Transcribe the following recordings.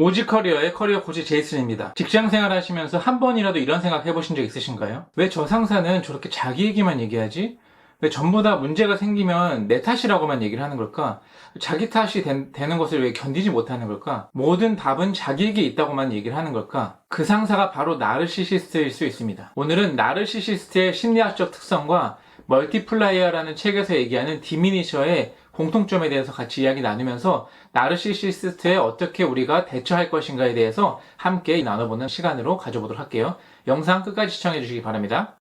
오직 커리어의 커리어 코치 제이슨입니다. 직장 생활 하시면서 한 번이라도 이런 생각 해보신 적 있으신가요? 왜 저 상사는 저렇게 자기 얘기만 얘기하지? 왜 전부 다 문제가 생기면 내 탓이라고만 얘기를 하는 걸까? 자기 탓이 된- 되는 것을 왜 견디지 못하는 걸까? 모든 답은 자기에게 있다고만 얘기를 하는 걸까? 그 상사가 바로 나르시시스트일 수 있습니다. 오늘은 나르시시스트의 심리학적 특성과 멀티플라이어라는 책에서 얘기하는 디미니셔의 공통점에 대해서 같이 이야기 나누면서 나르시시스트에 어떻게 우리가 대처할 것인가에 대해서 함께 나눠보는 시간으로 가져보도록 할게요. 영상 끝까지 시청해 주시기 바랍니다.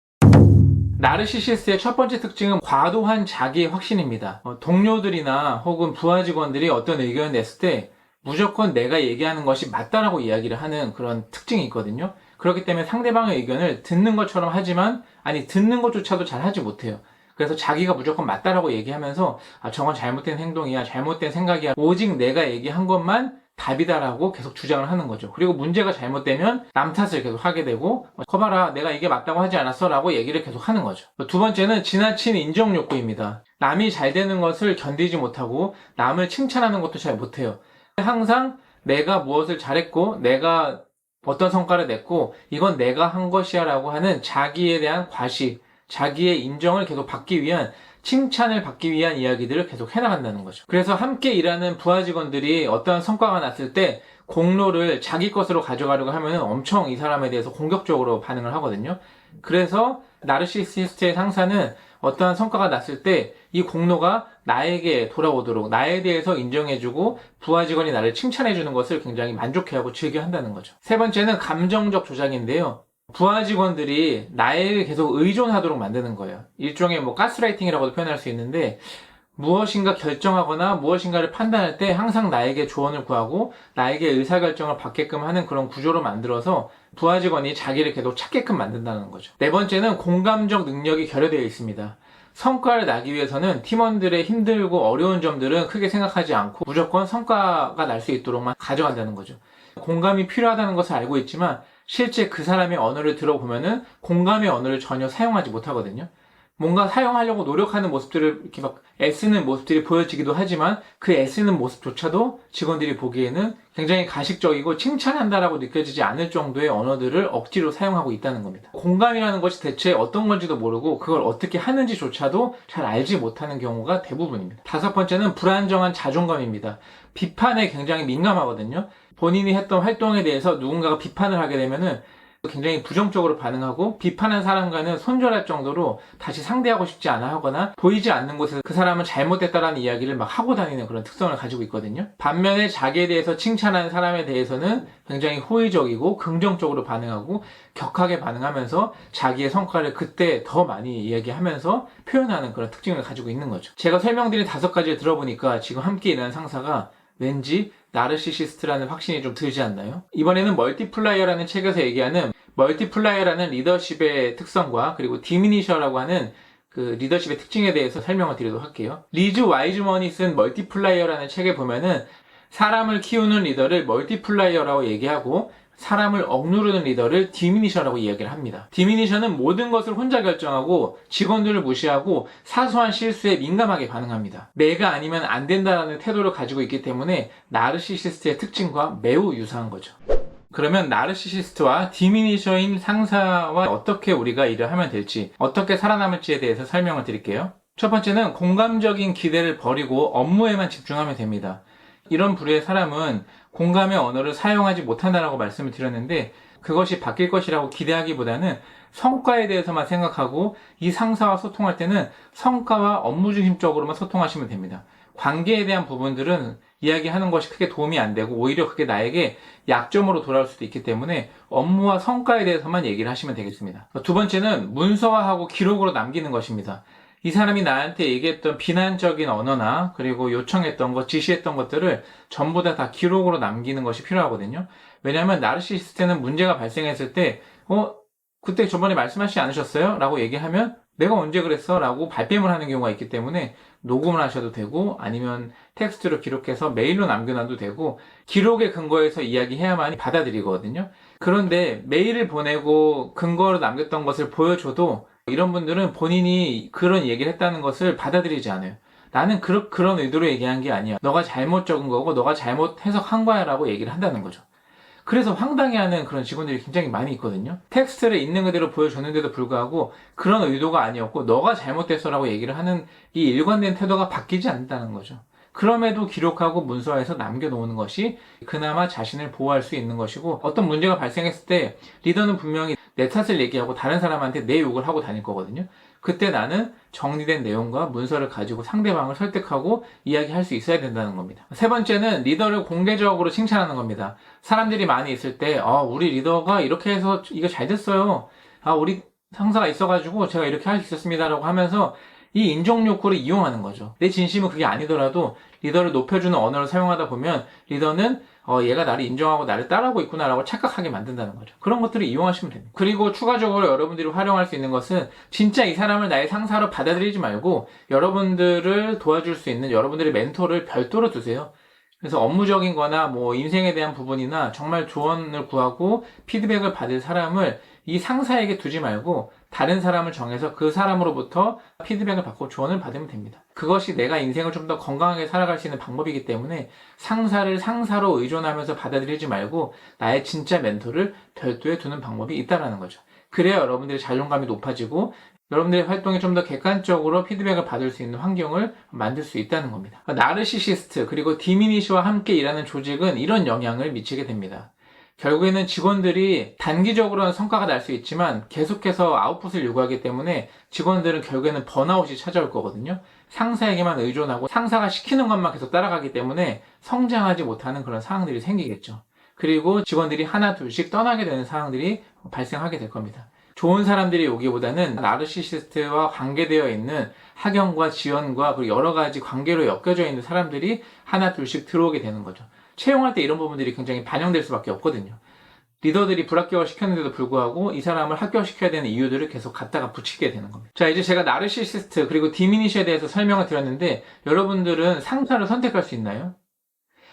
나르시시스트의 첫 번째 특징은 과도한 자기 확신입니다. 어, 동료들이나 혹은 부하 직원들이 어떤 의견을 냈을 때 무조건 내가 얘기하는 것이 맞다라고 이야기를 하는 그런 특징이 있거든요. 그렇기 때문에 상대방의 의견을 듣는 것처럼 하지만 아니 듣는 것조차도 잘 하지 못해요. 그래서 자기가 무조건 맞다라고 얘기하면서 아 저건 잘못된 행동이야 잘못된 생각이야 오직 내가 얘기한 것만 답이다라고 계속 주장을 하는 거죠. 그리고 문제가 잘못되면 남 탓을 계속 하게 되고 어, 커봐라 내가 이게 맞다고 하지 않았어 라고 얘기를 계속 하는 거죠. 두 번째는 지나친 인정 욕구입니다. 남이 잘 되는 것을 견디지 못하고 남을 칭찬하는 것도 잘 못해요. 항상 내가 무엇을 잘했고 내가 어떤 성과를 냈고 이건 내가 한 것이야 라고 하는 자기에 대한 과시 자기의 인정을 계속 받기 위한 칭찬을 받기 위한 이야기들을 계속 해나간다는 거죠. 그래서 함께 일하는 부하 직원들이 어떠한 성과가 났을 때 공로를 자기 것으로 가져가려고 하면 엄청 이 사람에 대해서 공격적으로 반응을 하거든요. 그래서 나르시시스트의 상사는 어떠한 성과가 났을 때 이 공로가 나에게 돌아오도록 나에 대해서 인정해주고 부하 직원이 나를 칭찬해주는 것을 굉장히 만족해하고 즐겨한다는 거죠. 세 번째는 감정적 조작인데요. 부하 직원들이 나에게 계속 의존하도록 만드는 거예요. 일종의 뭐 가스라이팅이라고도 표현할 수 있는데 무엇인가 결정하거나 무엇인가를 판단할 때 항상 나에게 조언을 구하고 나에게 의사결정을 받게끔 하는 그런 구조로 만들어서 부하 직원이 자기를 계속 찾게끔 만든다는 거죠. 네 번째는 공감적 능력이 결여되어 있습니다. 성과를 나기 위해서는 팀원들의 힘들고 어려운 점들은 크게 생각하지 않고 무조건 성과가 날 수 있도록만 가져간다는 거죠. 공감이 필요하다는 것을 알고 있지만 실제 그 사람의 언어를 들어보면은 공감의 언어를 전혀 사용하지 못하거든요. 뭔가 사용하려고 노력하는 모습들을 이렇게 막 애쓰는 모습들이 보여지기도 하지만 그 애쓰는 모습조차도 직원들이 보기에는 굉장히 가식적이고 칭찬한다라고 느껴지지 않을 정도의 언어들을 억지로 사용하고 있다는 겁니다. 공감이라는 것이 대체 어떤 건지도 모르고 그걸 어떻게 하는지조차도 잘 알지 못하는 경우가 대부분입니다. 다섯 번째는 불안정한 자존감입니다. 비판에 굉장히 민감하거든요. 본인이 했던 활동에 대해서 누군가가 비판을 하게 되면은 굉장히 부정적으로 반응하고 비판한 사람과는 손절할 정도로 다시 상대하고 싶지 않아 하거나 보이지 않는 곳에서 그 사람은 잘못됐다라는 이야기를 막 하고 다니는 그런 특성을 가지고 있거든요. 반면에 자기에 대해서 칭찬하는 사람에 대해서는 굉장히 호의적이고 긍정적으로 반응하고 격하게 반응하면서 자기의 성과를 그때 더 많이 이야기하면서 표현하는 그런 특징을 가지고 있는 거죠. 제가 설명드린 다섯 가지를 들어보니까 지금 함께 일하는 상사가 왠지 나르시시스트라는 확신이 좀 들지 않나요? 이번에는 멀티플라이어라는 책에서 얘기하는 멀티플라이어라는 리더십의 특성과 그리고 디미니셔라고 하는 그 리더십의 특징에 대해서 설명을 드리도록 할게요. 리즈 와이즈먼이 쓴 멀티플라이어라는 책에 보면은 사람을 키우는 리더를 멀티플라이어라고 얘기하고 사람을 억누르는 리더를 디미니셔라고 이야기를 합니다. 디미니셔는 모든 것을 혼자 결정하고 직원들을 무시하고 사소한 실수에 민감하게 반응합니다. 내가 아니면 안 된다라는 태도를 가지고 있기 때문에 나르시시스트의 특징과 매우 유사한 거죠. 그러면 나르시시스트와 디미니셔인 상사와 어떻게 우리가 일을 하면 될지, 어떻게 살아남을지에 대해서 설명을 드릴게요. 첫 번째는 공감적인 기대를 버리고 업무에만 집중하면 됩니다. 이런 부류의 사람은 공감의 언어를 사용하지 못한다라고 말씀을 드렸는데 그것이 바뀔 것이라고 기대하기보다는 성과에 대해서만 생각하고 이 상사와 소통할 때는 성과와 업무 중심적으로만 소통하시면 됩니다. 관계에 대한 부분들은 이야기하는 것이 크게 도움이 안 되고 오히려 그게 나에게 약점으로 돌아올 수도 있기 때문에 업무와 성과에 대해서만 얘기를 하시면 되겠습니다. 두 번째는 문서화하고 기록으로 남기는 것입니다. 이 사람이 나한테 얘기했던 비난적인 언어나 그리고 요청했던 것, 지시했던 것들을 전부 다 다 기록으로 남기는 것이 필요하거든요. 왜냐하면 나르시스트는 문제가 발생했을 때, 어, 그때 저번에 말씀하시지 않으셨어요? 라고 얘기하면 내가 언제 그랬어? 라고 발뺌을 하는 경우가 있기 때문에 녹음을 하셔도 되고 아니면 텍스트로 기록해서 메일로 남겨놔도 되고 기록에 근거해서 이야기해야만이 받아들이거든요. 그런데 메일을 보내고 근거로 남겼던 것을 보여줘도 이런 분들은 본인이 그런 얘기를 했다는 것을 받아들이지 않아요. 나는 그, 그런 의도로 얘기한 게 아니야. 너가 잘못 적은 거고 너가 잘못 해석한 거야 라고 얘기를 한다는 거죠. 그래서 황당해하는 그런 직원들이 굉장히 많이 있거든요. 텍스트를 있는 그대로 보여줬는데도 불구하고 그런 의도가 아니었고 너가 잘못됐어라고 얘기를 하는 이 일관된 태도가 바뀌지 않는다는 거죠. 그럼에도 기록하고 문서화해서 남겨놓는 것이 그나마 자신을 보호할 수 있는 것이고 어떤 문제가 발생했을 때 리더는 분명히 내 탓을 얘기하고 다른 사람한테 내 욕을 하고 다닐 거거든요. 그때 나는 정리된 내용과 문서를 가지고 상대방을 설득하고 이야기할 수 있어야 된다는 겁니다. 세 번째는 리더를 공개적으로 칭찬하는 겁니다. 사람들이 많이 있을 때, 아, 우리 리더가 이렇게 해서 이거 잘 됐어요. 아, 우리 상사가 있어가지고 제가 이렇게 할 수 있었습니다라고 하면서 이 인정 욕구를 이용하는 거죠. 내 진심은 그게 아니더라도 리더를 높여주는 언어를 사용하다 보면 리더는 어, 얘가 나를 인정하고 나를 따라하고 있구나라고 착각하게 만든다는 거죠. 그런 것들을 이용하시면 됩니다. 그리고 추가적으로 여러분들이 활용할 수 있는 것은 진짜 이 사람을 나의 상사로 받아들이지 말고 여러분들을 도와줄 수 있는 여러분들의 멘토를 별도로 두세요. 그래서 업무적인 거나 뭐 인생에 대한 부분이나 정말 조언을 구하고 피드백을 받을 사람을 이 상사에게 두지 말고 다른 사람을 정해서 그 사람으로부터 피드백을 받고 조언을 받으면 됩니다. 그것이 내가 인생을 좀 더 건강하게 살아갈 수 있는 방법이기 때문에 상사를 상사로 의존하면서 받아들이지 말고 나의 진짜 멘토를 별도에 두는 방법이 있다라는 거죠. 그래야 여러분들의 자존감이 높아지고 여러분들의 활동에 좀 더 객관적으로 피드백을 받을 수 있는 환경을 만들 수 있다는 겁니다. 나르시시스트 그리고 디미니시와 함께 일하는 조직은 이런 영향을 미치게 됩니다. 결국에는 직원들이 단기적으로는 성과가 날 수 있지만 계속해서 아웃풋을 요구하기 때문에 직원들은 결국에는 번아웃이 찾아올 거거든요. 상사에게만 의존하고 상사가 시키는 것만 계속 따라가기 때문에 성장하지 못하는 그런 상황들이 생기겠죠. 그리고 직원들이 하나 둘씩 떠나게 되는 상황들이 발생하게 될 겁니다. 좋은 사람들이 오기보다는 나르시시스트와 관계되어 있는 학연과 지원과 그리고 여러 가지 관계로 엮여져 있는 사람들이 하나 둘씩 들어오게 되는 거죠. 채용할 때 이런 부분들이 굉장히 반영될 수밖에 없거든요. 리더들이 불합격을 시켰는데도 불구하고 이 사람을 합격시켜야 되는 이유들을 계속 갖다가 붙이게 되는 겁니다. 자, 이제 제가 나르시시스트 그리고 디미니시에 대해서 설명을 드렸는데 여러분들은 상사를 선택할 수 있나요?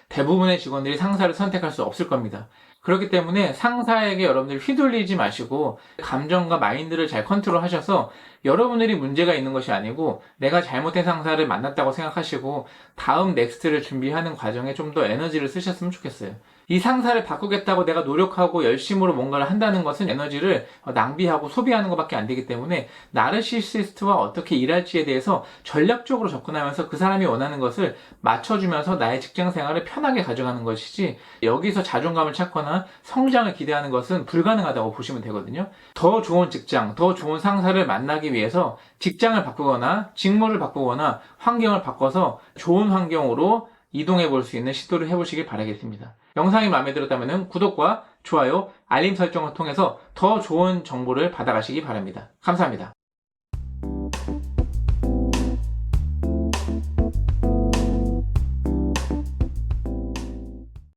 대부분의 직원들이 상사를 선택할 수 없을 겁니다. 그렇기 때문에 상사에게 여러분들이 휘둘리지 마시고 감정과 마인드를 잘 컨트롤 하셔서 여러분들이 문제가 있는 것이 아니고 내가 잘못된 상사를 만났다고 생각하시고 다음 넥스트를 준비하는 과정에 좀 더 에너지를 쓰셨으면 좋겠어요. 이 상사를 바꾸겠다고 내가 노력하고 열심으로 뭔가를 한다는 것은 에너지를 낭비하고 소비하는 것밖에 안 되기 때문에 나르시시스트와 어떻게 일할지에 대해서 전략적으로 접근하면서 그 사람이 원하는 것을 맞춰주면서 나의 직장 생활을 편하게 가져가는 것이지 여기서 자존감을 찾거나 성장을 기대하는 것은 불가능하다고 보시면 되거든요. 더 좋은 직장, 더 좋은 상사를 만나기 위해서 직장을 바꾸거나 직무를 바꾸거나 환경을 바꿔서 좋은 환경으로 이동해 볼 수 있는 시도를 해보시길 바라겠습니다. 영상이 마음에 들었다면 구독과 좋아요, 알림 설정을 통해서 더 좋은 정보를 받아가시기 바랍니다. 감사합니다.